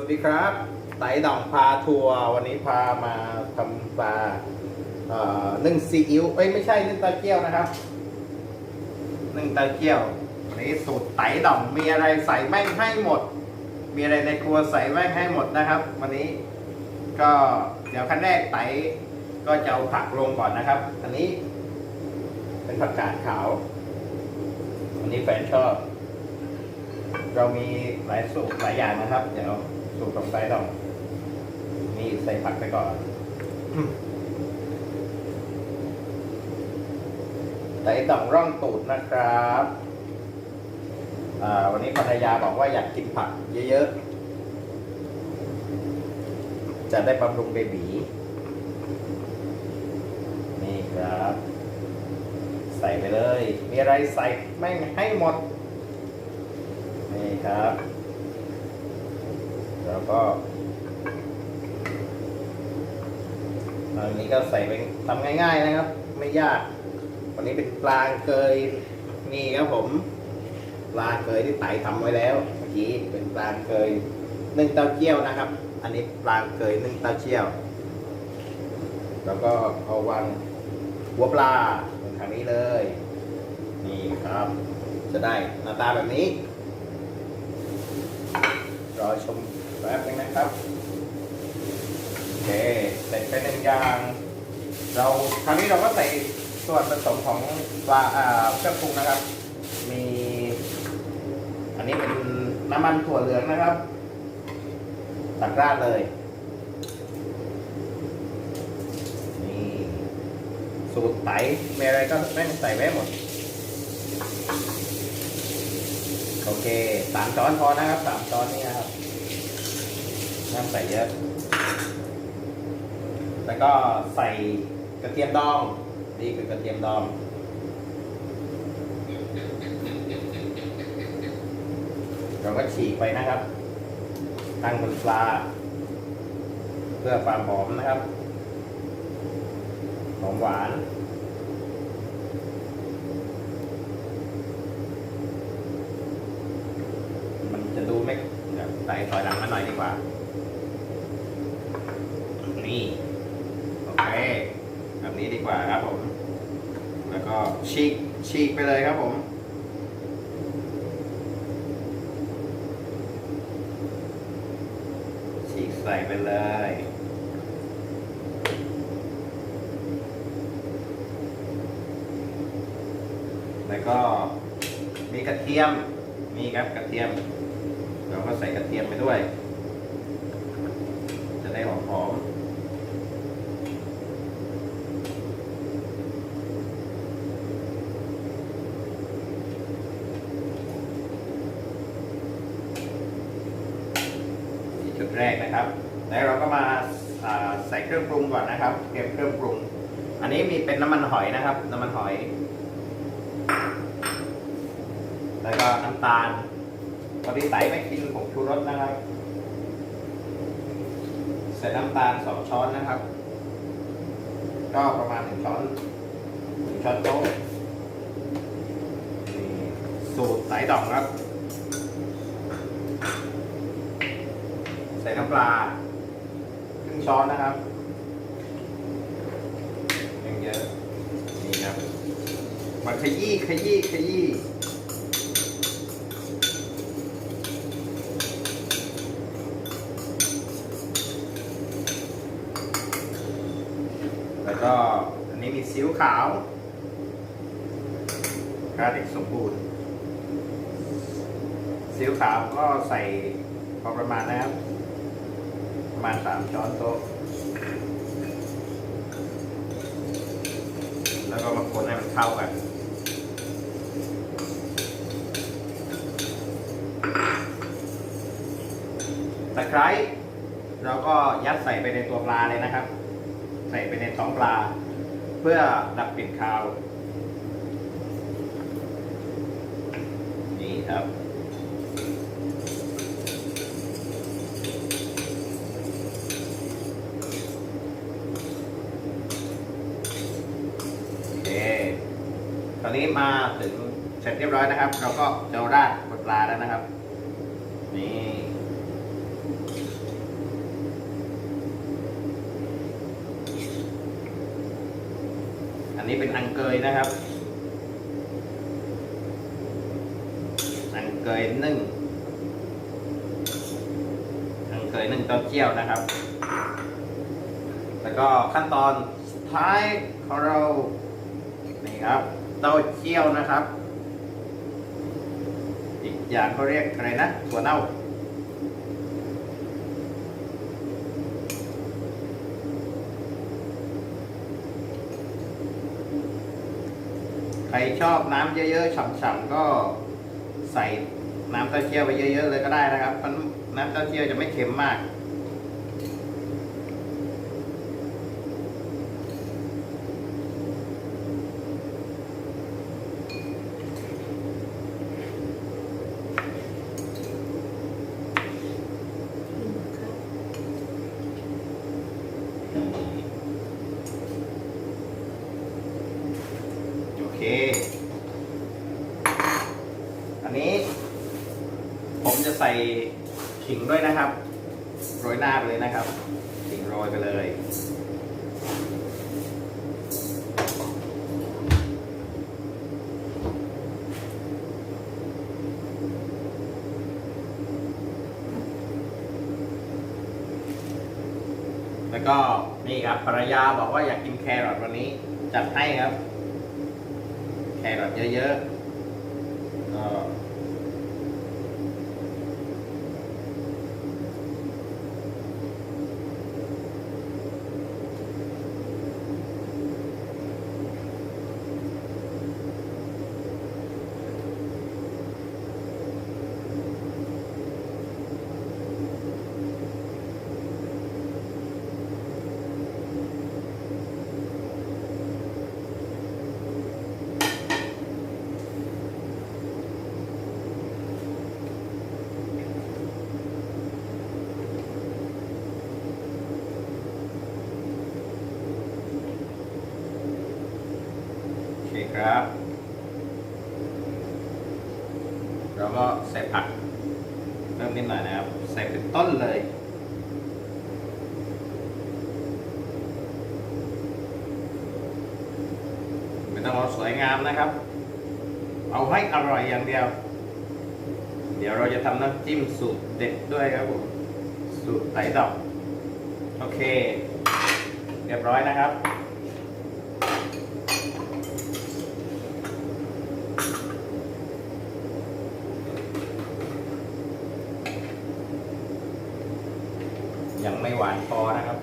วัสดีครับไต่ด่องพาทัวร์วันนี้พามาทำปลาเอ่อนึ่งซีอิ๊วเอ้ยไม่ใช่นึ่งตาเกี๊ยวนะครับนึ่งตาเกี๊ยววันนี้สูตรไต่ด่องมีอะไรใส่แม่งให้หมด มีอะไรในครัวใส่แม่งให้หมดนะครับ วันนี้ก็เดี๋ยวขั้นแรกไต่ก็จะเอาผักลงก่อนนะครับ อันนี้ เป็นผักกาดขาวอันนี้แฟนชอบ เรามีหลายสูตรหลายอย่างนะครับ เดี๋ยว สูตรของไซต้องนี่ใส่ผักไปก่อนไต่ต้องร่องตูดนะครับอ่าวันนี้ภรรยาบอกว่าอยากกินผักเยอะๆ จะได้บำรุงเบบีนี่ครับ ใส่ไปเลย มีอะไรใส่แม่งให้หมด นี่ครับ แล้วก็อันนี้ก็ใส่ไปทำง่าย ๆนะครับ ไม่ยาก วันนี้เป็นปลาเกยนี่ครับผม ปลาเกยที่ไต่ทำไว้แล้วเมื่อกี้เป็นปลาเกยนึ่งเต้าเจี้ยวนะครับ อันนี้ปลาเกยนึ่งเต้าเจี้ยว แล้วก็เอาวางหัวปลาตรงทางนี้เลย นี่ครับ จะได้หน้าตาแบบนี้รอชม แป๊บนึงนะครับโอเคเสร็จไปหนึ่งอย่าง เราคราวนี้เราก็ใส่ส่วนผสมของปลาเครื่องปรุงนะครับ มี อันนี้เป็นน้ำมันถั่วเหลืองนะครับตักราดเลยนี่สูตรไตมีอะไรก็แม่งใส่ไว้หมดโอเคสามช้อนพอนะครับสามช้อนนี่นะครับ น้ำใส่เยอะ แล้วก็ใส่กระเทียมดอง นี่คือกระเทียมดองเราก็ฉีกไปนะครับ ตั้งบนปลา เพื่อความหอมนะครับหอมหวานมันจะดูไม่เดี๋ยวใส่ถอยหลังมาหน่อยดีกว่า นี่ โอเค แบบนี้ดีก ว่าครับผม แล้วก็ฉีกฉีกไปเลยครับผมฉีกใส่ไปเลยแล้วก็มีกระเทียม มีครับกระเทียม เราก็ใส่กระเทียมไปด้วย จะได้หอมหอมนี่จุดแรกนะครับ แล้วเราก็มาอ่าใส่เครื่องปรุง ก่อนนะครับ เตรียมเครื่องปรุง อันนี้มีเป็นน้ำมันหอยนะครับ น้ำมันหอย แล้วก็น้ำตาลตอนนี้ไตไม่กินผงชูรสนะครับ ใส่น้ำตาลสองช้อนนะครับ ก็ประมาณหนึ่งช้อนหนึ่งช้อนโต๊ะนี่สูตรไตดองครับ ใส่น้ำปลาครึ่งช้อนนะครับ เยอะนี่ครับมาขยี้ขยี้ขยี้แล้วก็อันนี้มีซีอิ๊วขาวกาเด็กสมบูรณ์ซีอิ๊วขาวก็ใส่พอประมาณนะครับ ประมาณสามช้อนโต๊ะ แล้วก็มาคนให้มัน เข้ากัน ตะไคร้เราก็ยัดใส่ไปในตัวปลาเลยนะครับ ใส่ไปในท้องปลา เพื่อดับกลิ่นคาว นี่ครับ ตอนนี้มาถึงเสร็จเรียบร้อยนะครับ เราก็จะราดบนปลาแล้วนะครับ นี่อันนี้เป็นอังเกยนะครับ อังเกยนึ่งอังเกยนึ่งเต้าเจี้ยวนะครับ แล้วก็ขั้นตอนสุดท้ายของเรานี่ครับ เต้าเจี้ยวนะครับ อีกอย่างเขาเรียกอะไรนะถั่วเน่าใครชอบน้ำเยอะๆฉ่ำๆก็ใส่น้ำเต้าเจี้ยวไปเยอะๆเลยก็ได้นะครับ น้ำเต้าเจี้ยวจะไม่เค็มมาก โอเค อันนี้ ผมจะ ใส่ขิงด้วยนะครับ โรยหน้าไปเลยนะครับ ขิงโรยไปเลย แล้วก็นี่ครับภรรยาบอกว่าอยากกินแครอทวันนี้ จัดให้ครับ แครอทเยอะๆก็โอเครับเราก็ใส่ผักเริ่มนิดหน่อยนะครับ ใส่เป็นต้นเลยไม่ต้องเอาสวยงามนะครับ เอาให้อร่อยอย่างเดียว เดี๋ยวเราจะทำน้ำจิ้มสูตรเด็ดด้วยครับผม สูตรไต่ดอก โอเค เรียบร้อยนะครับ ยังไม่ หวานพอนะครับ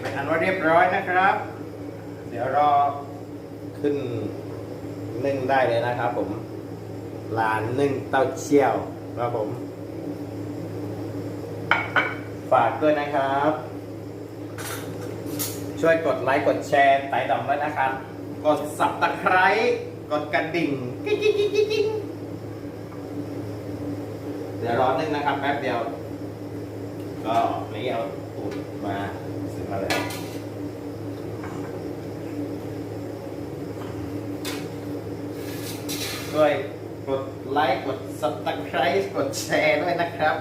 เป็นอันว่าเรียบร้อยนะครับ เดี๋ยวรอขึ้นนึ่งได้เลยนะครับผมลานนึ่งเต้าเชี่ยวครับผม ฝากด้วยนะครับ ช่วยกดไลค์กดแชร์ไต่ดอมด้วยนะครับ กดสับตะไคร้กดกระดิ่งกิ๊งกิ๊กิ๊งกิ๊กเดี๋ยวร้อนึงนะครับแป๊บเดียว ก็นี่เอาตูดมาซื้อมาแล้วช่วยกดไลค์กด subscribe กดแชร์ด้วยนะครับ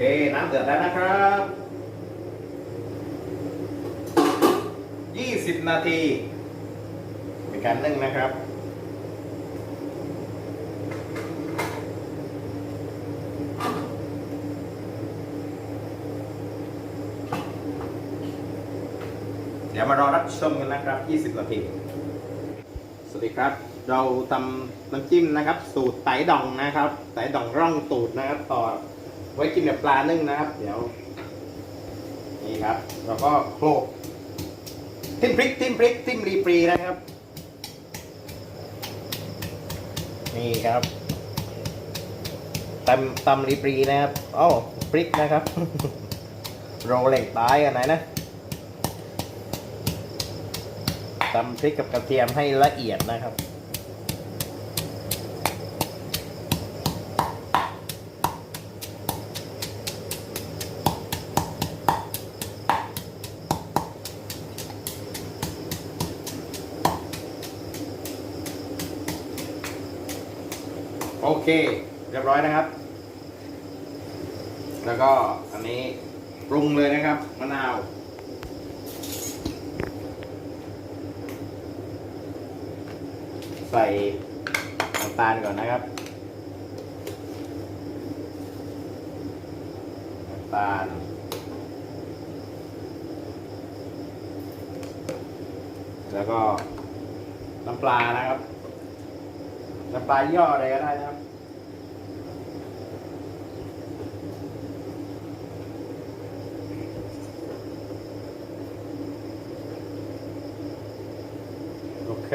โอ เคน้ำเดือดแล้วนะครับ 20 นาทีเป็นการนึ่งนะครับเดี๋ยวมารอรับชมกันนะครับ 20 นาที สวัสดีครับ เราทำน้ำจิ้มนะครับ สูตรไตดองนะครับ ไตดองร่องตูดนะครับต่อ ไว้กินกับปลานึ่งนะครับ เดี๋ยว นี่ครับเราก็โขลกทิ้มพริกทิ้มพริกทิ้มรีปรีนะครับ นี่ครับตำตำรีปรีนะครับอ้าพริกนะครับ โรเล็กตายอันไหนนะตำพริกกับกระเทียมให้ละเอียดนะครับ โอเค เรียบร้อยนะครับ แล้วก็อันนี้ปรุงเลยนะครับ มะนาว ใส่น้ำตาลก่อนนะครับน้ำตาลแล้วก็น้ำปลานะครับ สปลาย่ออะไรก็ได้นะครับโอเค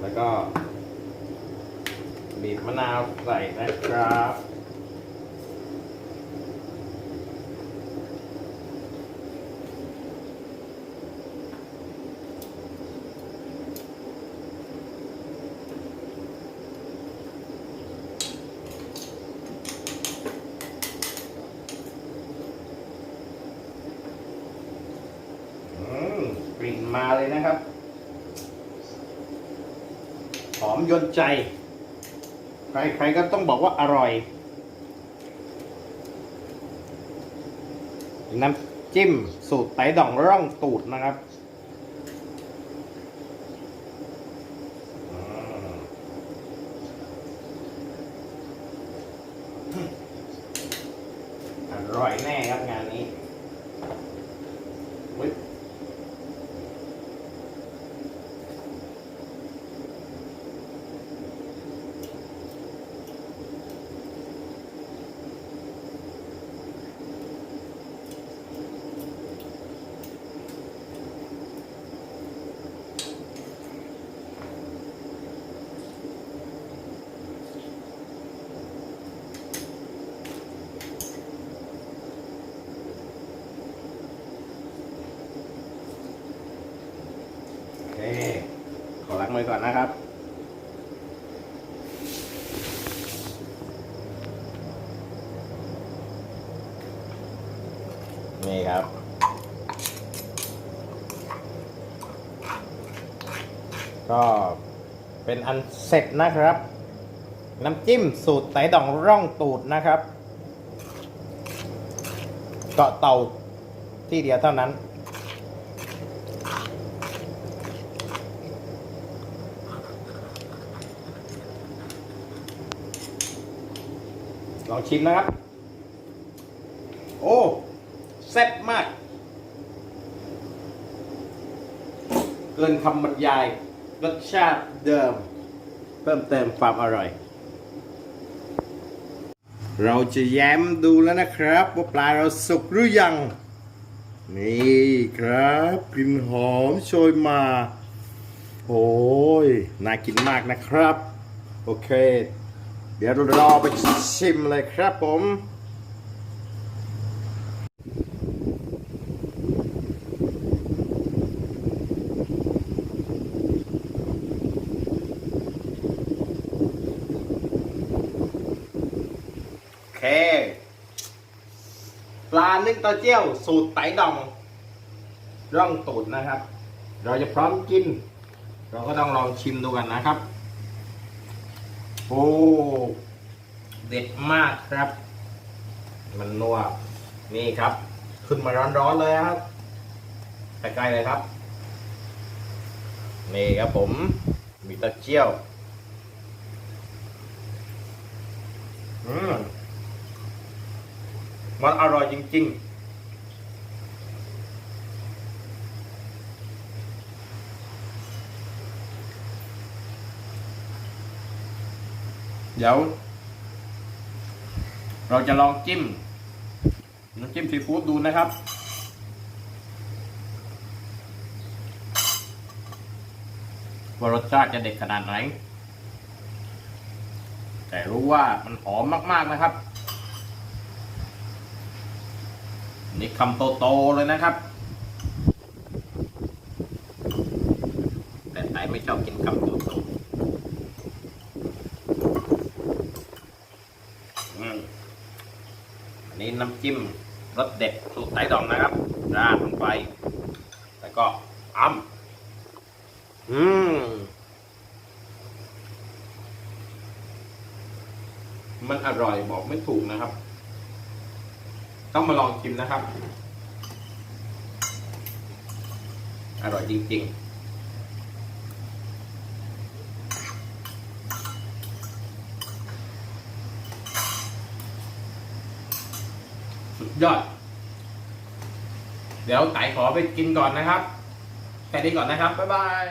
แล้วก็บีบมะนาวใส่นะครับ อืมกลิ่น มาเลยนะครับ หอมยนใจ ใครๆก็ต้องบอกว่าอร่อยน้ำจิ้มสูตรไตด่องร่องตูดนะครับอร่อยแน่ครับงานนี้อุ๊ย โอเค ขอล้างมือก่อนนะครับนี่ครับก็เป็นอันเสร็จนะครับ น้ำจิ้มสูตรไตดองร่องตูดนะครับ เกาะเต่าที่เดียวเท่านั้น ลองชิมนะครับ โอ้แซ่บมาก เกินคำบรรยาย รสชาติเดิม เพิ่มเติมความอร่อย เราจะแย้มดูแล้วนะครับว่าปลาเราสุกหรือยัง นี่ครับกลิ่นหอมโชยมา โอ้ย น่ากินมากนะครับ โอเค เดี๋ยวรอไปชิมเลยครับผมโอเคปลานึ่งเต้าเจี้ยวสูตรไตดอง ร่องตูดนะครับ เราจะพร้อมกิน เราก็ต้องลองชิมดูกันนะครับ โอ้เด็ดมากครับ มันนัวนี่ครับ ขึ้นมาร้อนๆเลยครับใกล้ๆเลยครับ นี่ครับผมมีตาเจียวอืมมันอร่อยจริง ๆ เดี๋ยว เราจะลองจิ้มน้ำจิ้มซีฟู้ดดูนะครับ ว่ารสชาติจะเด็ดขนาดไหน แต่รู้ว่ามันหอมมาก ๆนะครับ นี่คำโตๆเลยนะครับ แต่ไอไม่ชอบกินคำโตๆอืมอันนี้น้ำจิ้มรสเด็ดสูตรไต่ดองนะครับราดลงไป แล้วก็อ้ำอืมมันอร่อยบอกไม่ถูกนะครับ ต้องมาลองชิมนะครับ อร่อยจริง ๆ ยอด เดี๋ยวไต่ขอไปกินก่อนนะครับแค่นี้ก่อนนะครับ บ๊ายบาย